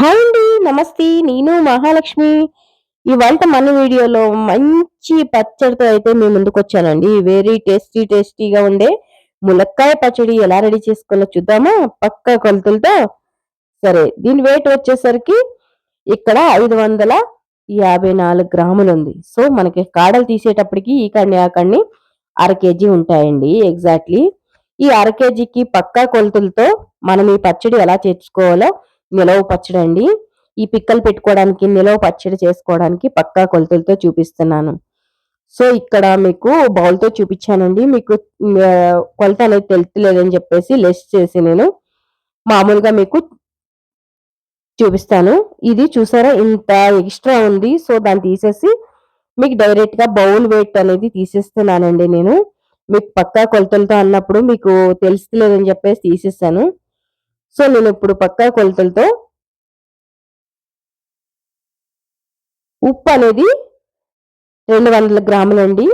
Hi అండి నమస్తే నేను మహాలక్ష్మి. ఇవాళ మన వీడియోలో మంచి పచ్చడితో అయితే మేము ముందుకు వచ్చానండి. వెరీ టేస్టీ టేస్టీగా ఉండే ములక్కాయ పచ్చడి ఎలా రెడీ చేసుకోవాలో చూద్దామా? పక్క కొలతలతో. సరే దీని వెయిట్ వచ్చేసరికి ఇక్కడ ఐదు వందల యాభై నాలుగు గ్రాములు ఉంది. సో మనకి కాడలు తీసేటప్పటికి ఈ కన్ని ఆ కన్ని అర కేజీ ఉంటాయండి ఎగ్జాక్ట్లీ ఈ అర కేజీకి పక్కా కొలతలతో మనం ఈ పచ్చడి ఎలా చేర్చుకోవాలో నిలవ పచ్చడి అండి. ఈ పిక్కలు పెట్టుకోవడానికి నిలవ పచ్చడి చేసుకోవడానికి పక్కా కొలతలతో చూపిస్తున్నాను. సో ఇక్కడ మీకు బౌల్తో చూపించానండి. మీకు కొలత అనేది తెలుస్తలేదని చెప్పేసి లెస్ చేసి నేను మామూలుగా మీకు చూపిస్తాను. ఇది చూసారా? ఇంత ఎక్స్ట్రా ఉంది. సో దాన్ని తీసేసి మీకు డైరెక్ట్గా బౌల్ వెయిట్ అనేది తీసేస్తున్నానండి నేను. మీకు పక్కా కొలతలతో అన్నప్పుడు మీకు తెలుస్తలేదని చెప్పేసి తీసేస్తాను సో నేను ఇప్పుడు పక్క కొలతలతో ఉప్పు అనేది రెండు వందల గ్రాములండి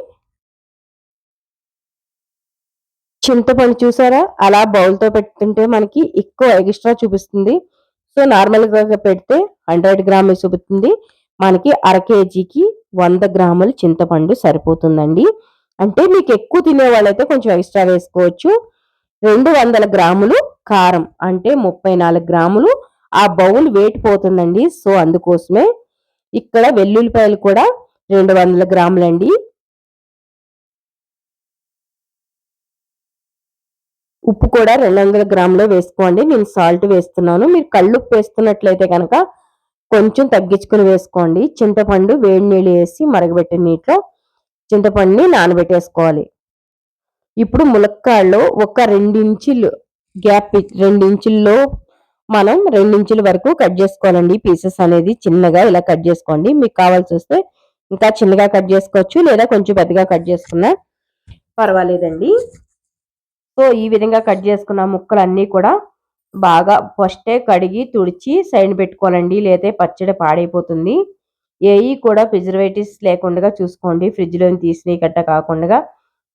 చింతపండు చూసారా? అలా బౌల్తో పెట్టుకుంటే మనకి ఎక్కువ ఎక్స్ట్రా చూపిస్తుంది. సో నార్మల్గా పెడితే హండ్రెడ్ గ్రాములు చూపుతుంది మనకి అర కేజీకి వంద గ్రాములు చింతపండు సరిపోతుందండి. అంటే మీకు ఎక్కువ తినే వాళ్ళైతే కొంచెం ఎక్స్ట్రా వేసుకోవచ్చు. రెండు వందల గ్రాములు కారం అంటే ముప్పై నాలుగు గ్రాములు. ఆ బౌల్ వెయిట్ పోతుందండి. సో అందుకోసమే ఇక్కడ వెల్లుల్లిపాయలు కూడా రెండు వందల గ్రాములండి. ఉప్పు కూడా రెండు వందల గ్రాములు వేసుకోండి. నేను సాల్ట్ వేస్తున్నాను. మీరు కళ్ళుప్పు వేస్తున్నట్లయితే కనుక కొంచెం తగ్గించుకుని వేసుకోండి. చింతపండు వేడి నీళ్ళు వేసి మరగబెట్టిన నీటిలో చింతపండుని నానబెట్టేసుకోవాలి. ఇప్పుడు ములక్కాడలో ఒక రెండించులు గ్యాప్ రెండించుల్లో మనం రెండించుల వరకు కట్ చేసుకోవాలండి. పీసెస్ అనేది చిన్నగా ఇలా కట్ చేసుకోండి. మీకు కావాల్సి వస్తే ఇంకా చిన్నగా కట్ చేసుకోవచ్చు లేదా కొంచెం పెద్దగా కట్ చేసుకున్నా పర్వాలేదండి. సో ఈ విధంగా కట్ చేసుకున్న ముక్కలు అన్నీ కూడా బాగా ఫస్టే కడిగి తుడిచి సైడ్ పెట్టుకోవాలండి. లేదా పచ్చడి పాడైపోతుంది. ఏవి కూడా ప్రిజర్వేటివ్స్ లేకుండా చూసుకోండి. ఫ్రిడ్జ్లోని తీసినవి గట్ట కాకుండా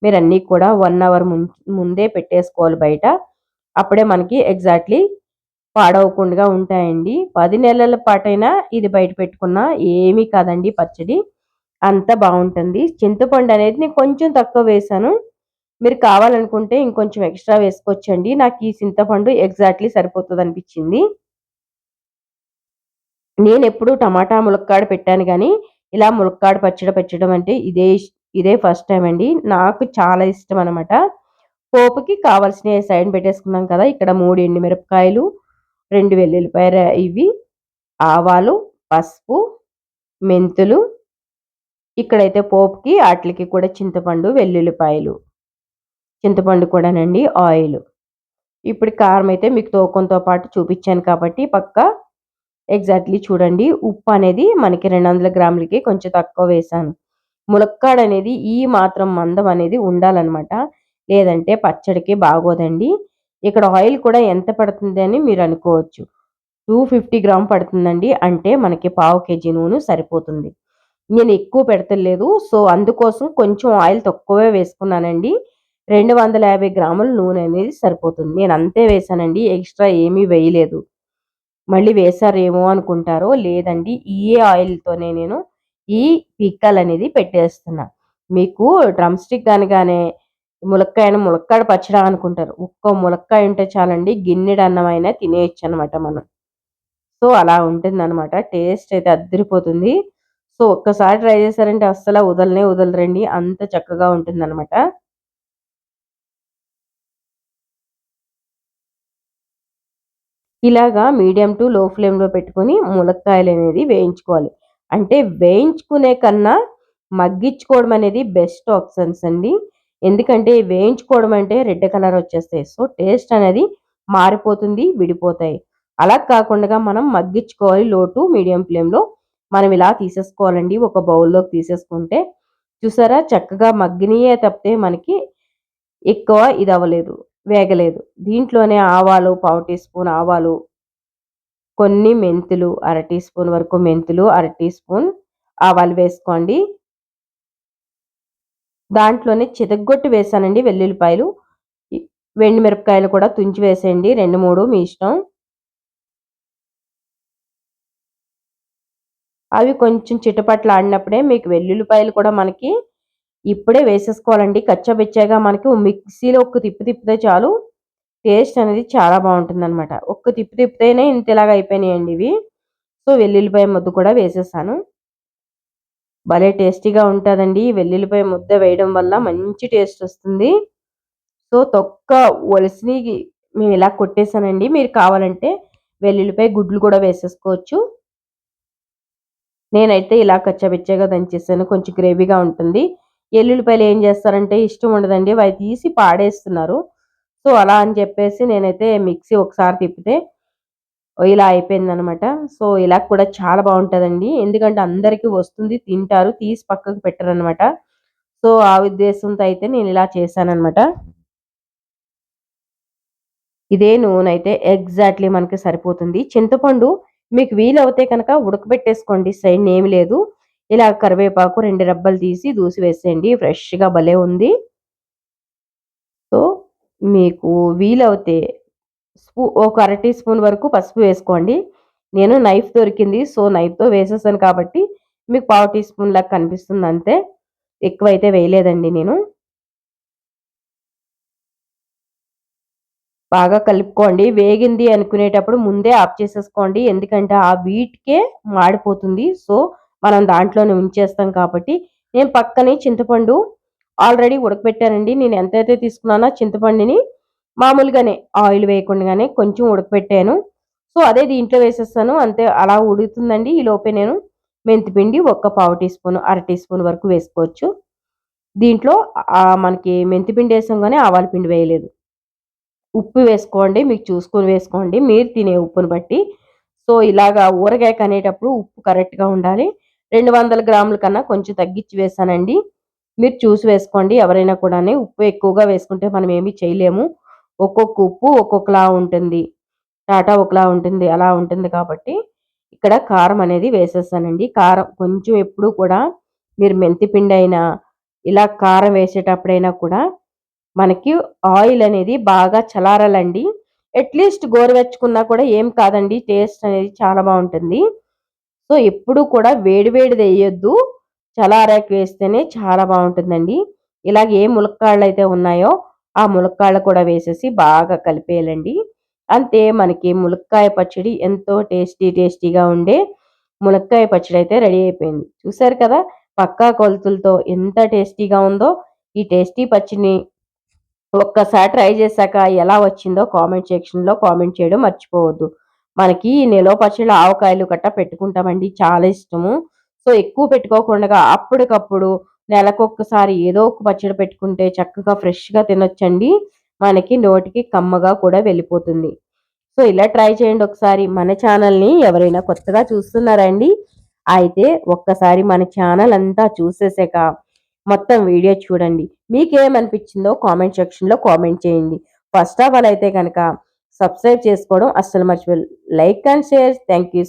మీరు అన్నీ కూడా వన్ అవర్ ముందే పెట్టేసుకోవాలి బయట. అప్పుడే మనకి ఎగ్జాక్ట్లీ పాడవకుండా ఉంటాయండి. పది నెలల పాటైనా ఇది బయట పెట్టుకున్నా ఏమీ కాదండి పచ్చడి. అంత బాగుంటుంది. చింతపండు అనేది నేను కొంచెం తక్కువ వేసాను. మీరు కావాలనుకుంటే ఇంకొంచెం ఎక్స్ట్రా వేసుకోవచ్చండి. నాకు ఈ చింతపండు ఎగ్జాక్ట్లీ సరిపోతుంది అనిపించింది నేను ఎప్పుడు టమాటా ములక్కాడ పెట్టాను కానీ ఇలా ములక్కాడ పచ్చడి పెట్టడం అంటే ఇదే ఇదే ఫస్ట్ టైం అండి. నాకు చాలా ఇష్టం అనమాట పోపుకి కావాల్సిన సైడ్ పెట్టేసుకున్నాం కదా ఇక్కడ మూడు ఎండుమిరపకాయలు రెండు వెల్లుల్లిపాయ ఇవి ఆవాలు పసుపు మెంతులు ఇక్కడైతే పోపుకి వాటికి కూడా చింతపండు వెల్లుల్లిపాయలు. చింతపండు కూడానండి ఆయిల్. ఇప్పుడు కారం అయితే మీకు తోకంతో పాటు చూపించాను కాబట్టి పక్క ఎగ్జాక్ట్లీ చూడండి ఉప్పు అనేది మనకి రెండు వందల గ్రాములకి కొంచెం తక్కువ వేసాను ములక్కాడ అనేది ఈ మాత్రం మందం అనేది ఉండాలన్నమాట. లేదంటే పచ్చడికి బాగోదండి. ఇక్కడ ఆయిల్ కూడా ఎంత పడుతుంది అని మీరు అనుకోవచ్చు. టూ ఫిఫ్టీ గ్రామ్ పడుతుందండి. అంటే మనకి పావు కేజీ నూనె సరిపోతుంది. నేను ఎక్కువ పెడతలేదు. సో అందుకోసం కొంచెం ఆయిల్ తక్కువే వేసుకున్నానండి. రెండు వందల యాభై గ్రాముల నూనె అనేది సరిపోతుంది. నేను అంతే వేసానండి. ఎక్స్ట్రా ఏమీ వేయలేదు. మళ్ళీ వేసారేమో అనుకుంటారో లేదండి. ఈ ఆయిల్తోనే నేను ఈ పిక్కలు అనేది పెట్టేస్తున్నా. మీకు డ్రమ్ స్టిక్ అనగానే ములక్కాయను ములక్కాడ పచ్చడా అనుకుంటారు. ఒక్క ములక్కాయ ఉంటే చాలండి గిన్నెడు అన్నమైనా తినేయచ్చు అనమాట మనం. సో అలా ఉంటుంది అనమాట టేస్ట్ అయితే అద్దరిపోతుంది. సో ఒక్కసారి ట్రై చేశారంటే అస్సలు వదలనే వదలరండి. అంత చక్కగా ఉంటుంది అనమాట ఇలాగా మీడియం టు లో ఫ్లేమ్లో పెట్టుకొని ములక్కాయలు అనేది వేయించుకోవాలి. అంటే వేయించుకునే కన్నా మగ్గించుకోవడం అనేది బెస్ట్ ఆప్షన్స్ అండి. ఎందుకంటే వేయించుకోవడం అంటే రెడ్ కలర్ వచ్చేస్తాయి. సో టేస్ట్ అనేది మారిపోతుంది విడిపోతాయి. అలా కాకుండా మనం మగ్గించుకోవాలి లోటు మీడియం ఫ్లేమ్లో. మనం ఇలా తీసేసుకోవాలండి. ఒక బౌల్లోకి తీసేసుకుంటే చూసారా? చక్కగా మగ్గినయే తప్పితే మనకి ఎక్కువ ఇది అవ్వలేదు వేగలేదు. దీంట్లోనే ఆవాలు పావు టీ స్పూన్ ఆవాలు కొన్ని మెంతులు అర టీ స్పూన్ వరకు మెంతులు అర టీ స్పూన్ ఆవాలు వేసుకోండి. దాంట్లోనే చితగ్గొట్టి వేసానండి వెల్లుల్లిపాయలు. వెండి మిరపకాయలు కూడా తుంచి వేసేయండి. రెండు మూడు మీ ఇష్టం. అవి కొంచెం చిటపట్లు ఆడినప్పుడే మీకు వెల్లుల్లిపాయలు కూడా మనకి ఇప్పుడే వేసేసుకోవాలండి. కచ్చబెచ్చాగా మనకి మిక్సీలో ఒక్క తిప్పి తిప్పితే చాలు టేస్ట్ అనేది చాలా బాగుంటుంది అనమాట ఒక్క తిప్పి తిప్పితేనే ఇంత ఇలాగ అయిపోయినాయండి ఇవి. సో వెల్లుల్లిపాయ ముద్దు కూడా వేసేసాను. భలే టేస్టీగా ఉంటుందండి. వెల్లుల్లిపాయ ముద్ద వేయడం వల్ల మంచి టేస్ట్ వస్తుంది. సో తొక్క ఒలిసిని మేము ఇలా కొట్టేసానండి. మీరు కావాలంటే వెల్లుల్లిపాయ గుడ్లు కూడా వేసేసుకోవచ్చు. నేనైతే ఇలా కచ్చబిచ్చగా దంచేసాను. కొంచెం గ్రేవీగా ఉంటుంది. ఎల్లుల్లిపాయలు ఏం చేస్తారంటే ఇష్టం ఉండదండి. అవి తీసి పాడేస్తున్నారు. సో అలా అని చెప్పేసి నేనైతే మిక్సీ ఒకసారి తిప్పితే ఇలా అయిపోయింది అనమాట సో ఇలా కూడా చాలా బాగుంటుందండి. ఎందుకంటే అందరికీ వస్తుంది తింటారు తీసి పక్కకు పెట్టరనమాట సో ఆ ఉద్దేశంతో అయితే నేను ఇలా చేశానమాట ఇదే నూనె అయితే ఎగ్జాక్ట్లీ మనకి సరిపోతుంది. చింతపండు మీకు వీలవుతే కనుక ఉడకబెట్టేసుకోండి సైడ్ ఏమి లేదు. ఇలా కరివేపాకు రెండు రెబ్బలు తీసి దూసి వేసేయండి ఫ్రెష్గా భలే ఉంది. సో మీకు వీలవుతే స్పూ ఒక అర టీ స్పూన్ వరకు పసుపు వేసుకోండి. నేను నైఫ్ దొరికింది సో నైఫ్తో వేసేసాను కాబట్టి మీకు పావు టీ స్పూన్ లాగా కనిపిస్తుంది అంతే. ఎక్కువైతే వేయలేదండి నేను. బాగా కలుపుకోండి. వేగింది అనుకునేటప్పుడు ముందే ఆఫ్ చేసేసుకోండి. ఎందుకంటే ఆ వీటికే మాడిపోతుంది. సో మనం దాంట్లోనే ఉంచేస్తాం కాబట్టి నేను పక్కనే చింతపండు ఆల్రెడీ ఉడకపెట్టానండి నేను ఎంతైతే తీసుకున్నానో చింతపండుని మామూలుగానే ఆయిల్ వేయకుండానే కొంచెం ఉడకపెట్టాను. సో అదే దీంట్లో వేసేస్తాను. అంతే అలా ఉడుకుతుందండి. ఈ లోపే నేను మెంతిపిండి ఒక్క పావు టీ స్పూన్ అర టీ స్పూన్ వరకు వేసుకోవచ్చు. దీంట్లో మనకి మెంతిపిండి వేసాం కానీ ఆవాల పిండి వేయలేదు. ఉప్పు వేసుకోండి మీకు చూసుకొని వేసుకోండి. మీరు తినే ఉప్పును బట్టి. సో ఇలాగా ఊరగాయ కనేటప్పుడు ఉప్పు కరెక్ట్గా ఉండాలి. రెండు వందల గ్రాముల కన్నా కొంచెం తగ్గించి వేసానండి. మీరు చూసి వేసుకోండి. ఎవరైనా కూడా ఉప్పు ఎక్కువగా వేసుకుంటే మనం ఏమీ చేయలేము. ఒక్కొక్క ఉప్పు ఒక్కొక్కలా ఉంటుంది. టాటా ఒకలా ఉంటుంది అలా ఉంటుంది కాబట్టి ఇక్కడ కారం అనేది వేసేస్తానండి. కారం కొంచెం ఎప్పుడు కూడా మీరు మెంతిపిండి అయినా ఇలా కారం వేసేటప్పుడైనా కూడా మనకి ఆయిల్ అనేది బాగా చలారాలండి. అట్లీస్ట్ గోరువెచ్చుకున్నా కూడా ఏం కాదండి టేస్ట్ అనేది చాలా బాగుంటుంది. సో ఎప్పుడు కూడా వేడివేడిది వేయొద్దు చలారాకి వేస్తేనే చాలా బాగుంటుందండి. ఇలాగ ఏ ములక్కాళ్ళు అయితే ఉన్నాయో ఆ ములక్కాయలు కూడా వేసేసి బాగా కలిపేయాలండి. అంతే మనకి ములక్కాయ పచ్చడి ఎంతో టేస్టీ టేస్టీగా ఉండే ములక్కాయ పచ్చడి అయితే రెడీ అయిపోయింది. చూసారు కదా పక్కా కొలతలతో ఎంత టేస్టీగా ఉందో ఈ టేస్టీ పచ్చడిని ఒక్కసారి ట్రై చేశాక ఎలా వచ్చిందో కామెంట్ సెక్షన్లో కామెంట్ చేయడం మర్చిపోవద్దు. మనకి నిలవ పచ్చళ్ళు ఆవకాయలు గట్ట పెట్టుకుంటామండి చాలా ఇష్టము. సో ఎక్కువ పెట్టుకోకుండా అప్పటికప్పుడు నెలకొకసారి ఏదో ఒక పచ్చడి పెట్టుకుంటే చక్కగా ఫ్రెష్గా తినొచ్చండి. మనకి నోటికి కమ్మగా కూడా వెళ్ళిపోతుంది. సో ఇలా ట్రై చేయండి ఒకసారి. మన ఛానల్ని ఎవరైనా కొత్తగా చూస్తున్నారండి అయితే ఒక్కసారి మన ఛానల్ అంతా చూసేసాక మొత్తం వీడియో చూడండి. మీకేమనిపించిందో కామెంట్ సెక్షన్లో కామెంట్ చేయండి. ఫస్ట్ ఆఫ్ ఆల్ అయితే కనుక సబ్స్క్రైబ్ చేసుకోవడం అస్సలు మర్చిపోయి like and share. Thank you